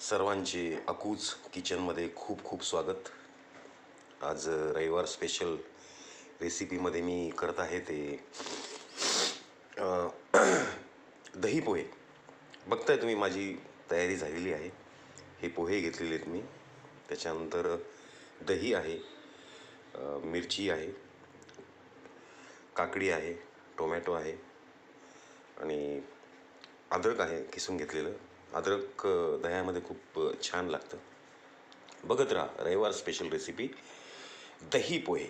सर्वांचे अकूज किचनमध्ये खूप खूप स्वागत. आज रविवार स्पेशल रेसिपीमध्ये मी करत आहे ते दही पोहे. बघताय तुम्ही माझी तयारी झालेली आहे. हे पोहे घेतलेले आहेत मी. त्याच्यानंतर दही आहे मिरची आहे काकडी आहे टोमॅटो आहे आणि अद्रक आहे किसून घेतलेलं. अद्रक दह्यामध्ये खूप छान लागतं. बघत राहा रविवार स्पेशल रेसिपी दही पोहे.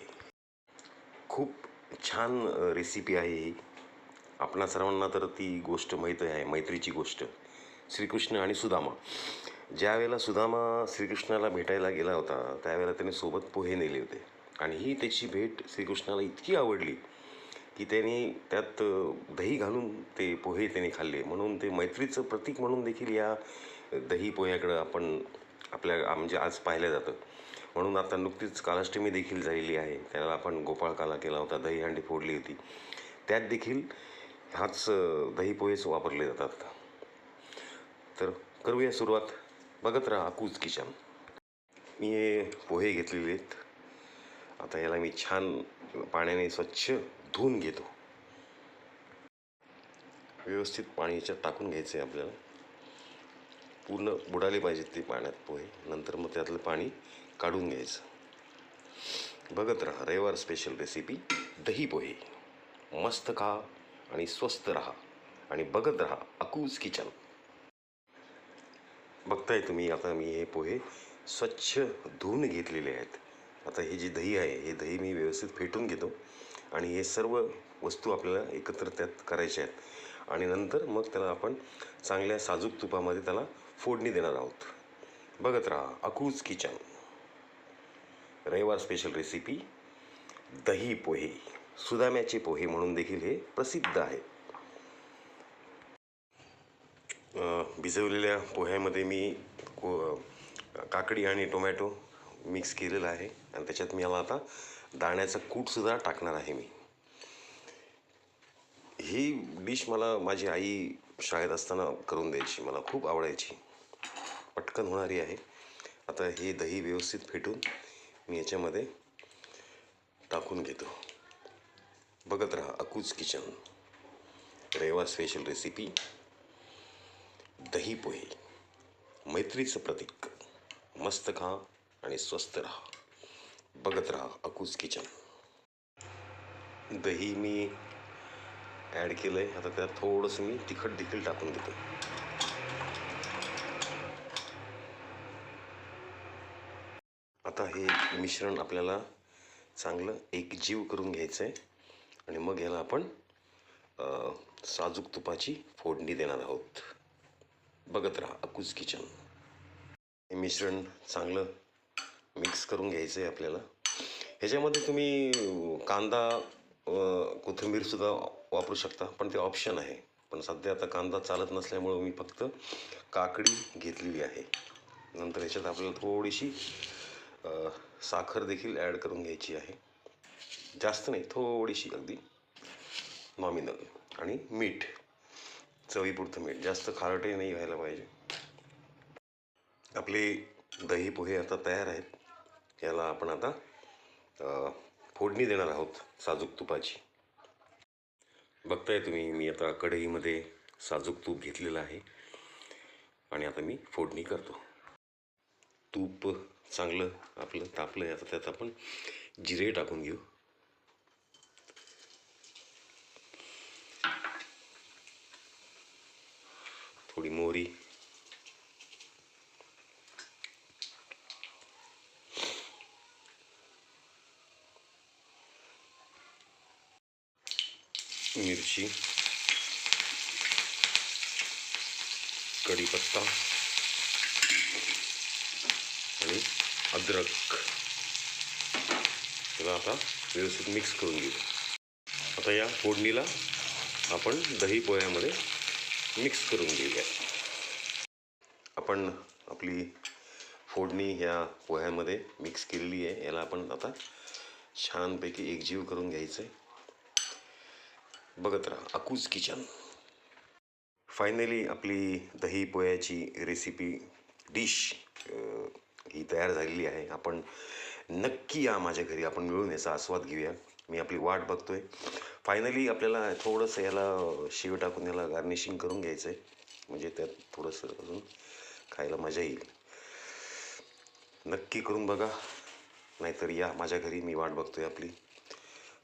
खूप छान रेसिपी आहे ही. आपणा सर्वांना तर ती गोष्ट माहीत आहे मैत्रीची गोष्ट. श्रीकृष्ण आणि सुदामा. ज्यावेळेला सुदामा श्रीकृष्णाला भेटायला गेला होता त्यावेळेला त्याने सोबत पोहे नेले होते. आणि ही त्याची भेट श्रीकृष्णाला इतकी आवडली की त्यांनी त्यात दही घालून ते पोहे त्यांनी खाल्ले. म्हणून ते मैत्रीचं प्रतीक म्हणून देखील या दही पोह्याकडं आपण आपल्या म्हणजे आज पाहिलं जातं. म्हणून आता नुकतीच कालाष्टमी देखील झालेली आहे. त्याला आपण गोपाळ काला केला होता दहीहंडी फोडली होती. त्यात देखील हाच दही पोहेच वापरले जातात तर करूया सुरुवात. बघत राहा अकूज किचन. मी हे पोहे घेतलेले आहेत. आता याला मी छान पाण्याने स्वच्छ धुवून घेतो. व्यवस्थित पाणी याच्यात टाकून घ्यायचं आहे आपल्याला. पूर्ण बुडाले पाहिजेत ते पाण्यात पोहे. नंतर मग त्यातलं पाणी काढून घ्यायचं. बघत राहा रविवार स्पेशल रेसिपी दही पोहे. मस्त खा आणि स्वस्त राहा. आणि बघत राहा अकूज किचन. बघताय तुम्ही आता मी हे पोहे स्वच्छ धुवून घेतलेले आहेत. आता हे जी दही आहे हे दही मी व्यवस्थित फेटून घेतो. आणि हे सर्व वस्तू आपल्याला एकत्र त्यात करायच्या आहेत. आणि नंतर मग त्याला आपण चांगल्या साजूक तुपामध्ये त्याला फोडणी देणार आहोत. बघत राहा अकूज किचन. रविवार स्पेशल रेसिपी दही पोहे. सुदाम्याचे पोहे म्हणून देखील हे प्रसिद्ध आहे. भिजवलेल्या पोह्यामध्ये मी को काकडी आणि टोमॅटो मिक्स केलेला आहे. आणि त्याच्यात मी याला आता दाण्याचं कूटसुद्धा टाकणार आहे मी. ही डिश मला माझी आई शाळेत असताना करून द्यायची मला खूप आवडायची. पटकन होणारी आहे. आता हे दही व्यवस्थित फेटून मी याच्यामध्ये टाकून घेतो. बघत राहा Aku's kitchen. Reva special recipe दही पोहे. मैत्रीचं प्रतीक. मस्त खा आणि स्वस्त राहा. बघत राहा अकूज किचन. दही मी ॲड केलं आहे आता त्यात थोडंसं मी तिखट देखील टाकून देतो. आता हे मिश्रण आपल्याला चांगलं एकजीव करून घ्यायचं आहे आणि मग याला आपण साजूक तुपाची फोडणी देणार आहोत. बघत राहा अकूज किचन. हे मिश्रण चांगलं मिक्स करून घ्यायचं आहे आपल्याला. ह्याच्यामध्ये तुम्ही कांदा कोथिंबीरसुद्धा वापरू शकता पण ते ऑप्शन आहे. पण सध्या आता कांदा चालत नसल्यामुळं मी फक्त काकडी घेतलेली आहे. नंतर ह्याच्यात आपल्याला थोडीशी साखर देखील ॲड करून घ्यायची आहे. जास्त नाही थोडीशी अगदी नॉमिनल आणि मीठ चवीपुरतं मीठ. जास्त खारटही नाही व्हायला पाहिजे. आपले दही पोहे आता तयार आहेत. याला आपण आता फोडणी देणार आहोत साजूक तुपाची. बघताय तुम्ही मी आता कढईमध्ये साजूक तूप घेतलेलं आहे. आणि आता मी फोडणी करतो. तूप चांगलं आपलं तापलं आहे आता त्यात आपण जिरे टाकून घेऊ. थोडी मोहरी मिरची कढीपत्ता आणि अद्रक. त्याला आता व्यवस्थित मिक्स करून घेऊ. आता या फोडणीला आपण दही पोह्यामध्ये मिक्स करून घेऊया. आपण आपली फोडणी ह्या पोह्यामध्ये मिक्स केलेली आहे. याला आपण आता छानपैकी एकजीव करून घ्यायचं आहे बघत राहा अकूज किचन. फायनली आपली दही पोह्याची रेसिपी डिश ही तयार झालेली आहे. आपण नक्की या माझ्या घरी आपण मिळून याचा आस्वाद घेऊया. मी आपली वाट बघतो आहे फायनली आपल्याला थोडंसं याला शिव टाकून याला गार्निशिंग करून घ्यायचं आहे म्हणजे त्यात थोडंसं अजून खायला मजा येईल. नक्की करून बघा. नाहीतर या माझ्या घरी मी वाट बघतो आहे आपली.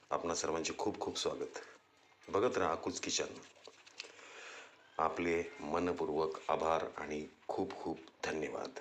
आपणा सर्वांचे खूप खूप स्वागत. बघत राहा कुच किचन आपले मनपूर्वक आभार आणि खूप खूप धन्यवाद.